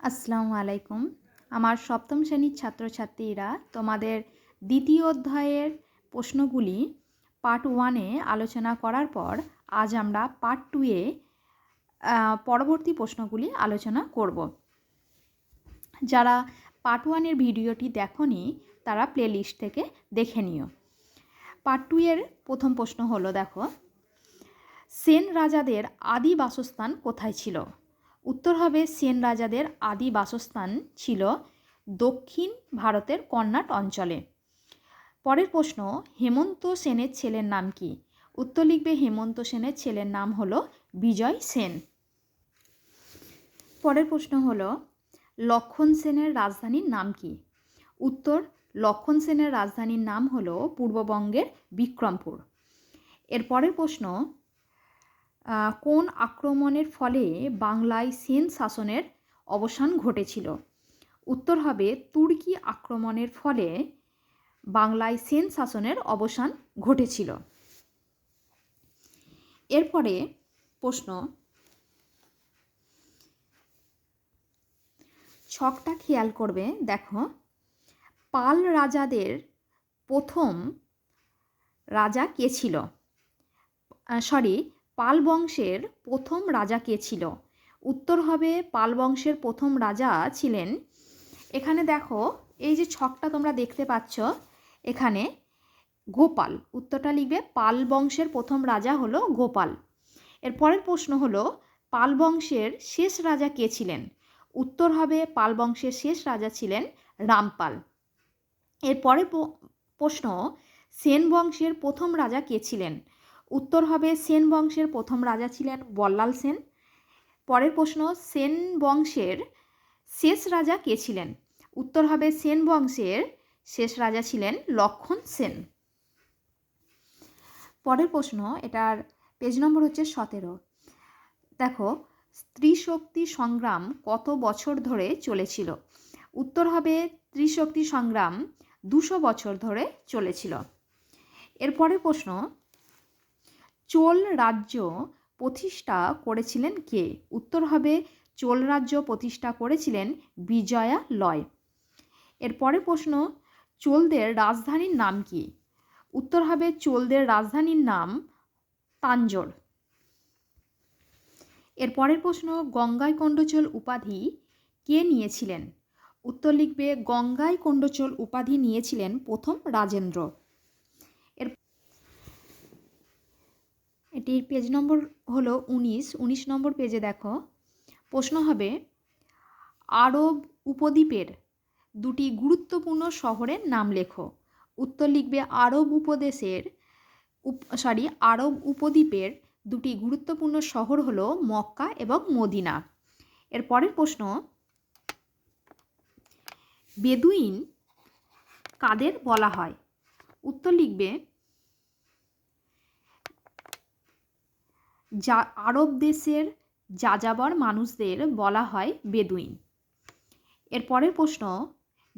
আসসালামু আলাইকুম। আমার সপ্তম শ্রেণির ছাত্রছাত্রীরা তোমাদের দ্বিতীয় অধ্যায়ের প্রশ্নগুলি পার্ট ওয়ানে আলোচনা করার পর আজ আমরা পার্ট টুয়ে পরবর্তী প্রশ্নগুলি আলোচনা করব। যারা পার্ট ওয়ানের ভিডিওটি দেখনি, তারা প্লেলিস্ট থেকে দেখে নিও। পার্ট টু এর প্রথম প্রশ্ন হলো, দেখো, সেন রাজাদের আদি বাসস্থান কোথায় ছিল? উত্তর হবে সেন রাজাদের আদি বাসস্থান ছিল দক্ষিণ ভারতের কর্ণাট অঞ্চলে। পরের প্রশ্ন, হেমন্ত সেনের ছেলের নাম কি? উত্তর লিখবে হেমন্ত সেনের ছেলের নাম হলো বিজয় সেন। পরের প্রশ্ন হলো, লক্ষণ সেনের রাজধানীর নাম কি? উত্তর, লক্ষণ সেনের রাজধানীর নাম হলো পূর্ববঙ্গের বিক্রমপুর। এর পরের প্রশ্ন কোন আক্রমণের ফলে বাংলায় সেন শাসনের অবসান ঘটেছিল? উত্তর হবে, তুর্কি আক্রমণের ফলে বাংলায় সেন শাসনের অবসান ঘটেছিল। এরপরে প্রশ্ন, ছকটা খেয়াল করবে, দেখো। পাল রাজাদের প্রথম রাজা কে ছিল? সরি পাল বংশের প্রথম রাজা কে ছিল? উত্তর হবে পাল বংশের প্রথম রাজা ছিলেন। এখানে দেখো, এই যে ছকটা তোমরা দেখতে পাচ্ছ, এখানে গোপাল। উত্তরটা লিখবে পাল বংশের প্রথম রাজা হলো গোপাল। এর পরের প্রশ্ন হলো পাল বংশের শেষ রাজা কে ছিলেন? উত্তর হবে পাল বংশের শেষ রাজা ছিলেন রামপাল। এর পরের প্রশ্ন সেন বংশের প্রথম রাজা কে ছিলেন? উত্তর হবে সেন বংশের প্রথম রাজা ছিলেন বল্লাল সেন। পরের প্রশ্ন, সেন বংশের শেষ রাজা কে ছিলেন? উত্তর হবে সেন বংশের শেষ রাজা ছিলেন লক্ষণ সেন। পরের প্রশ্ন, এটার পেজ নম্বর হচ্ছে সতেরো। দেখো স্ত্রী শক্তি সংগ্রাম কত বছর ধরে চলেছিল? উত্তর হবে ত্রিশক্তি সংগ্রাম দুশো বছর ধরে চলেছিল। এরপরের প্রশ্ন চোল রাজ্য প্রতিষ্ঠা করেছিলেন কে? উত্তর হবে, চোল রাজ্য প্রতিষ্ঠা করেছিলেন বিজয়া লয়। এর পরের প্রশ্ন, চোলদের রাজধানীর নাম কি? উত্তর হবে, চোলদের রাজধানীর নাম তাঞ্জোর। এর পরের প্রশ্ন, গঙ্গায় কণ্ডচল উপাধি কে নিয়েছিলেন? উত্তর লিখবে, গঙ্গায় কণ্ডচল উপাধি নিয়েছিলেন প্রথম রাজেন্দ্র। এটির পেজ নম্বর হলো উনিশ উনিশ নম্বর পেজে দেখো। প্রশ্ন হবে, আরব উপদ্বীপের দুটি গুরুত্বপূর্ণ শহরের নাম লেখো। উত্তর লিখবে, আরব উপদেশের সরি আরব উপদ্বীপের দুটি গুরুত্বপূর্ণ শহর হলো মক্কা এবং মদিনা। এর পরের প্রশ্ন, বেদুইন কাদের বলা হয়? উত্তর লিখবে যা আরব দেশের যাযাবর মানুষদের বলা হয় বেদুইন। এর পরের প্রশ্ন,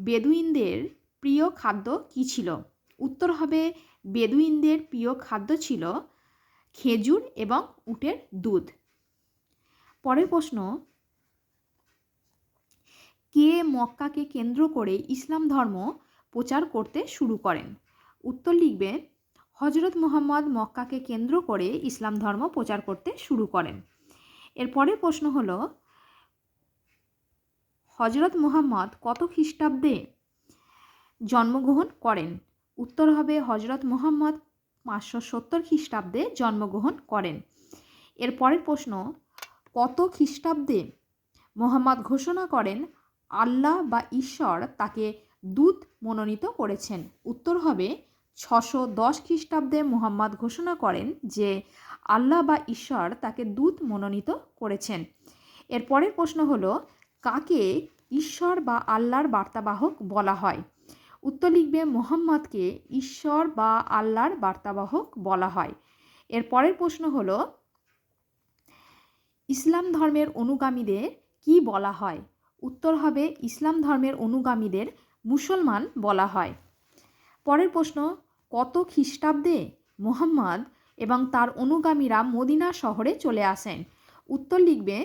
বেদুইনদের প্রিয় খাদ্য কী ছিল? উত্তর হবে, বেদুইনদের প্রিয় খাদ্য ছিল খেজুর এবং উটের দুধ। পরের প্রশ্ন, কে মক্কাকে কেন্দ্র করে ইসলাম ধর্ম প্রচার করতে শুরু করেন? উত্তর লিখবে হজরত মুহাম্মদ মক্কাকে কেন্দ্র করে ইসলাম ধর্ম প্রচার করতে শুরু করেন। এর পরের প্রশ্ন হল, হজরত মুহাম্মদ কত খ্রিস্টাব্দে জন্মগ্রহণ করেন? উত্তর হবে, হজরত মুহাম্মদ পাঁচশো সত্তর খ্রিস্টাব্দে জন্মগ্রহণ করেন। এর পরের প্রশ্ন, কত খ্রিস্টাব্দে মোহাম্মদ ঘোষণা করেন আল্লাহ বা ঈশ্বর তাকে দূত মনোনীত করেছেন? উত্তর হবে ছশো দশ খ্রিস্টাব্দে মুহাম্মদ ঘোষণা করেন যে আল্লাহ বা ঈশ্বর তাকে দূত মনোনীত করেছেন। এর পরের প্রশ্ন হলো, কাকে ঈশ্বর বা আল্লাহর বার্তাবাহক বলা হয়? উত্তর লিখবে, মোহাম্মদকে ঈশ্বর বা আল্লাহর বার্তাবাহক বলা হয়। এর পরের প্রশ্ন হল, ইসলাম ধর্মের অনুগামীদের কি বলা হয়? উত্তর হবে, ইসলাম ধর্মের অনুগামীদের মুসলমান বলা হয়। পরের প্রশ্ন কত খ্রিস্টাব্দে মোহাম্মদ এবং তার অনুগামীরা মদিনা শহরে চলে আসেন। উত্তর লিখবে,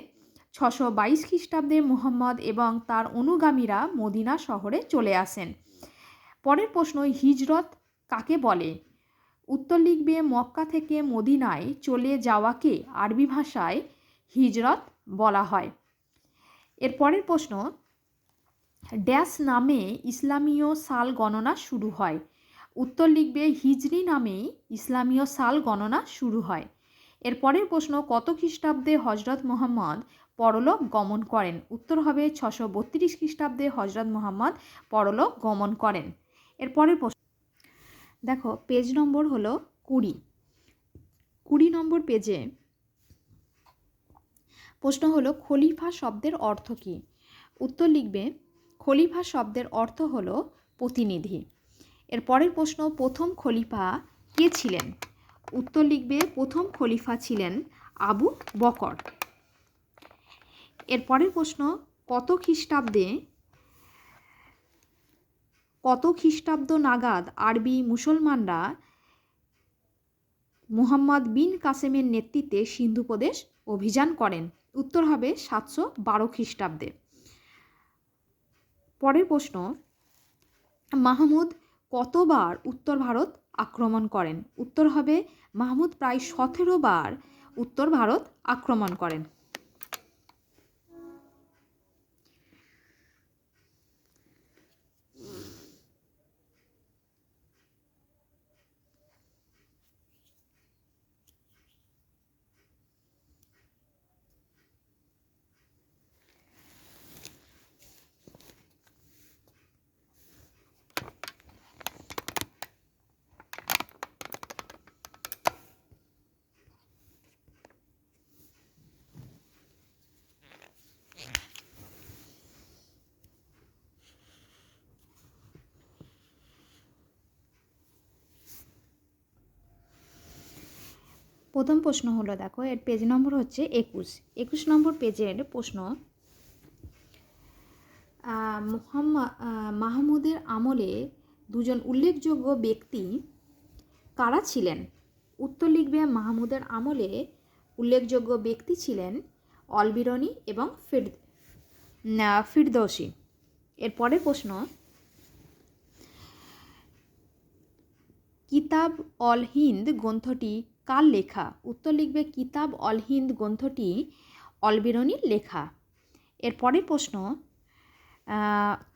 ছশো বাইশ খ্রিস্টাব্দে মোহাম্মদ এবং তার অনুগামীরা মদিনা শহরে চলে আসেন। পরের প্রশ্ন, হিজরত কাকে বলে? উত্তর লিখবে, মক্কা থেকে মদিনায় চলে যাওয়াকে আরবি ভাষায় হিজরত বলা হয়। এর পরের প্রশ্ন, ড্যাশ নামে ইসলামীয় সাল গণনা শুরু হয়। উত্তর লিখবে, হিজরি নামেই ইসলামীয় সাল গণনা শুরু হয়। এর পরের প্রশ্ন, কত খ্রিস্টাব্দে হজরত মোহাম্মদ পরলোক গমন করেন? উত্তর হবে, ছশো বত্রিশ খ্রিস্টাব্দে হজরত মোহাম্মদ পরলোক গমন করেন। এর পরের প্রশ্ন, দেখো পেজ নম্বর হলো কুড়ি। কুড়ি নম্বর পেজে প্রশ্ন হলো, খলিফা শব্দের অর্থ কী? উত্তর লিখবে, খলিফা শব্দের অর্থ হলো প্রতিনিধি। এর পরের প্রশ্ন, প্রথম খলিফা কে ছিলেন? উত্তর লিখবে, প্রথম খলিফা ছিলেন আবু বকর। এর পরের প্রশ্ন, কত খ্রিস্টাব্দে, কত খ্রিস্টাব্দ নাগাদ আরবি মুসলমানরা মুহাম্মদ বিন কাসেমের নেতৃত্বে সিন্ধু প্রদেশ অভিযান করেন? উত্তর হবে, সাতশো বারো খ্রিস্টাব্দে। পরের প্রশ্ন, মাহমুদ কতবার উত্তর ভারত আক্রমণ করেন? উত্তর হবে মাহমুদ প্রায় সতেরো বার উত্তর ভারত আক্রমণ করেন। প্রথম প্রশ্ন হলো, দেখো, এর পেজ নম্বর হচ্ছে একুশ। একুশ নম্বর পেজের প্রশ্ন মাহমুদের আমলে দুজন উল্লেখযোগ্য ব্যক্তি কারা ছিলেন? উত্তর লিখবে, মাহমুদের আমলে উল্লেখযোগ্য ব্যক্তি ছিলেন অলবিরনি এবং ফির ফিরদৌসি। এর পরের প্রশ্ন, কিতাব অল হিন্দ গ্রন্থটি কার লেখা? উত্তর লিখবে কিতাব অল হিন্দ গ্রন্থটি অলবিরনির লেখা। এর পরের প্রশ্ন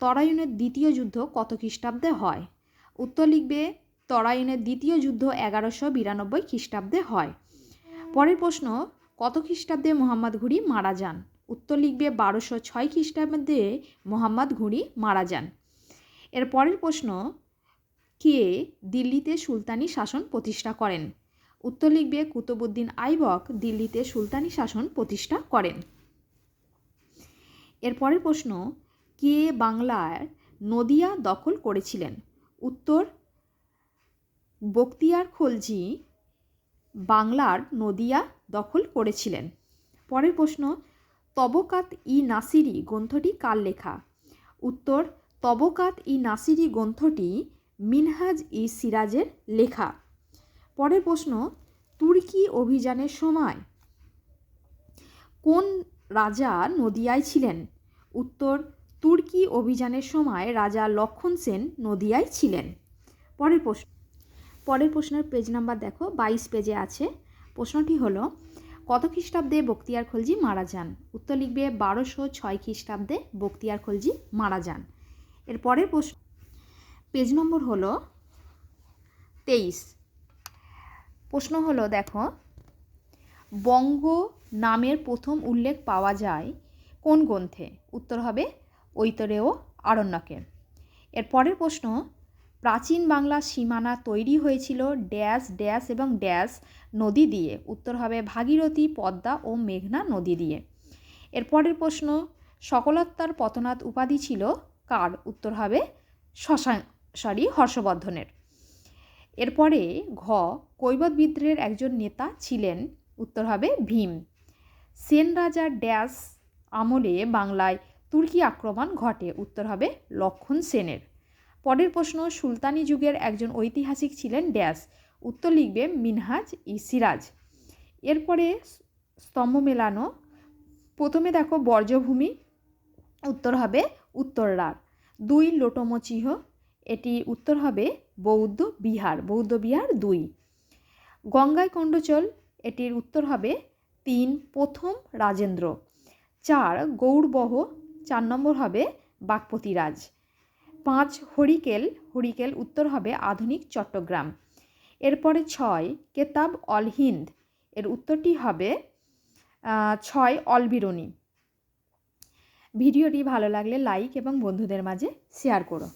তরায়ুনের দ্বিতীয় যুদ্ধ কত খ্রিস্টাব্দে হয়? উত্তর লিখবে তরায়ুনের দ্বিতীয় যুদ্ধ এগারোশো বিরানব্বই খ্রিস্টাব্দে হয়। পরের প্রশ্ন, কত খ্রিস্টাব্দে মোহাম্মদ ঘুরি মারা যান? উত্তর লিখবে, বারোশো ছয় খ্রিস্টাব্দে মোহাম্মদ ঘুরি মারা যান। এর পরের প্রশ্ন, কে দিল্লিতে সুলতানি শাসন প্রতিষ্ঠা করেন? উত্তর লিখবে কুতুবুদ্দিন আইবক, দিল্লিতে সুলতানি শাসন প্রতিষ্ঠা করেন। এরপরের প্রশ্ন, কে বাংলার নদিয়া দখল করেছিলেন? উত্তর বক্তিয়ার খলজি বাংলার নদিয়া দখল করেছিলেন। পরের প্রশ্ন, তবকাত ই নাসিরি গ্রন্থটি কার লেখা? উত্তর, তবকাত ই নাসিরি গ্রন্থটি মিনহাজ ই সিরাজের লেখা। পরের প্রশ্ন, তুর্কি অভিযানের সময় কোন রাজা নদিয়ায় ছিলেন? উত্তর, তুর্কি অভিযানের সময় রাজা লক্ষণ সেন নদিয়ায় ছিলেন। পরের প্রশ্ন, পরের প্রশ্নের পেজ নাম্বার দেখো, বাইশ পেজে আছে। প্রশ্নটি হলো, কত খ্রিস্টাব্দে বক্তিয়ার খলজি মারা যান? উত্তর লিখবে, বারোশো ছয় খ্রিস্টাব্দে বক্তিয়ার খলজি মারা যান। এর পরের প্রশ্ন পেজ নম্বর হলো, তেইশ। প্রশ্ন হলো, দেখো, বঙ্গ নামের প্রথম উল্লেখ পাওয়া যায় কোন গ্রন্থে? উত্তর হবে ঐতরেয় আরণ্যকে। এর পরের প্রশ্ন, প্রাচীন বাংলা সীমানা তৈরি হয়েছিল ড্যাশ ড্যাশ এবং ড্যাশ নদী দিয়ে। উত্তর হবে ভাগীরথী, পদ্মা ও মেঘনা নদী দিয়ে। এর পরের প্রশ্ন সকলত্তার পতনাথ উপাধি ছিল কার? উত্তর হবে শশাঙ্ক সরি, হর্ষবর্ধনের। এরপরে ঘ কৈবত বিদ্রোহের একজন নেতা ছিলেন। উত্তর হবে ভীম। সেন রাজা ড্যাশ আমলে বাংলায় তুর্কি আক্রমণ ঘটে। উত্তর হবে লক্ষণ সেনের। পরের প্রশ্ন, সুলতানি যুগের একজন ঐতিহাসিক ছিলেন ড্যাশ উত্তর লিখবে মিনহাজ ই সিরাজ। এরপরে স্তম্ভ মেলানো। প্রথমে দেখো বর্জ্যভূমি। উত্তর হবে উত্তররার। দুই লোটমচিহ। এটি উত্তর হবে বৌদ্ধ বিহার বৌদ্ধ বিহার দুই। গঙ্গায় কণ্ডচল এটির উত্তর হবে তিন প্রথম রাজেন্দ্র। চার গৌড়বহ চার নম্বর হবে বাগপতিরাজ। পাঁচ হরিকেল হরিকেল উত্তর হবে আধুনিক চট্টগ্রাম। এরপরে ছয় কেতাব অল হিন্দ, এর উত্তরটি হবে ছয় অলবিরণী। ভিডিওটি ভালো লাগলে লাইক এবং বন্ধুদের মাঝে শেয়ার করো।